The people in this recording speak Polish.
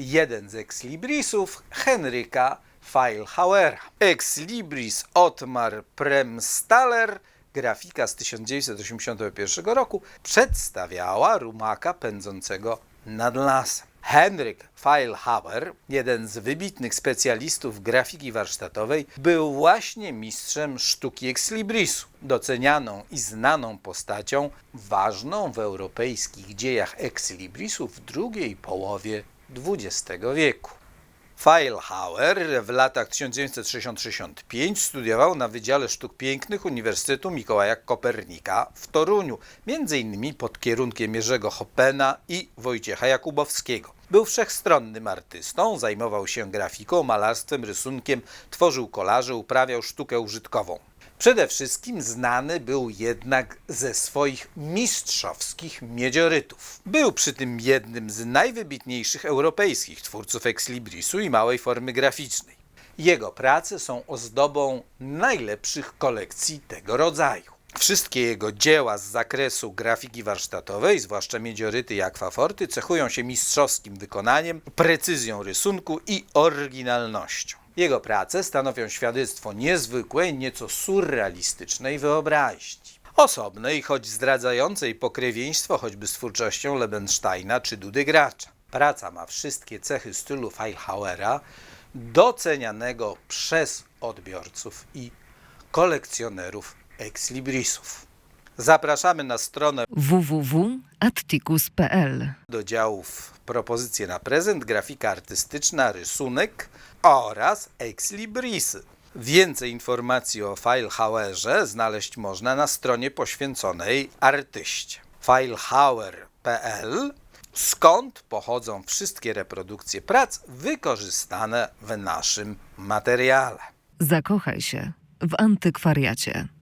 jeden z ekslibrisów Henryka Feilhauera. Exlibris Otmar Premstaller, grafika z 1981 roku, przedstawiała rumaka pędzącego nad lasem. Henryk Feilhauer, jeden z wybitnych specjalistów grafiki warsztatowej, był właśnie mistrzem sztuki exlibrisu, docenianą i znaną postacią, ważną w europejskich dziejach exlibrisu w drugiej połowie XX wieku. Feilhauer w latach 1960-65 studiował na Wydziale Sztuk Pięknych Uniwersytetu Mikołaja Kopernika w Toruniu, m.in. pod kierunkiem Jerzego Hoppena i Wojciecha Jakubowskiego. Był wszechstronnym artystą, zajmował się grafiką, malarstwem, rysunkiem, tworzył kolaże, uprawiał sztukę użytkową. Przede wszystkim znany był jednak ze swoich mistrzowskich miedziorytów. Był przy tym jednym z najwybitniejszych europejskich twórców ekslibrisu i małej formy graficznej. Jego prace są ozdobą najlepszych kolekcji tego rodzaju. Wszystkie jego dzieła z zakresu grafiki warsztatowej, zwłaszcza miedzioryty i akwaforty, cechują się mistrzowskim wykonaniem, precyzją rysunku i oryginalnością. Jego prace stanowią świadectwo niezwykłej, nieco surrealistycznej wyobraźni. Osobnej, choć zdradzającej pokrewieństwo choćby z twórczością Lebensteina czy Dudy Gracza. Praca ma wszystkie cechy stylu Feilhauera, docenianego przez odbiorców i kolekcjonerów ekslibrisów. Zapraszamy na stronę www.atticus.pl do działów propozycje na prezent, grafika artystyczna, rysunek oraz ekslibrisy. Więcej informacji o Feilhauerze znaleźć można na stronie poświęconej artyście. Feilhauer.pl skąd pochodzą wszystkie reprodukcje prac wykorzystane w naszym materiale. Zakochaj się w antykwariacie.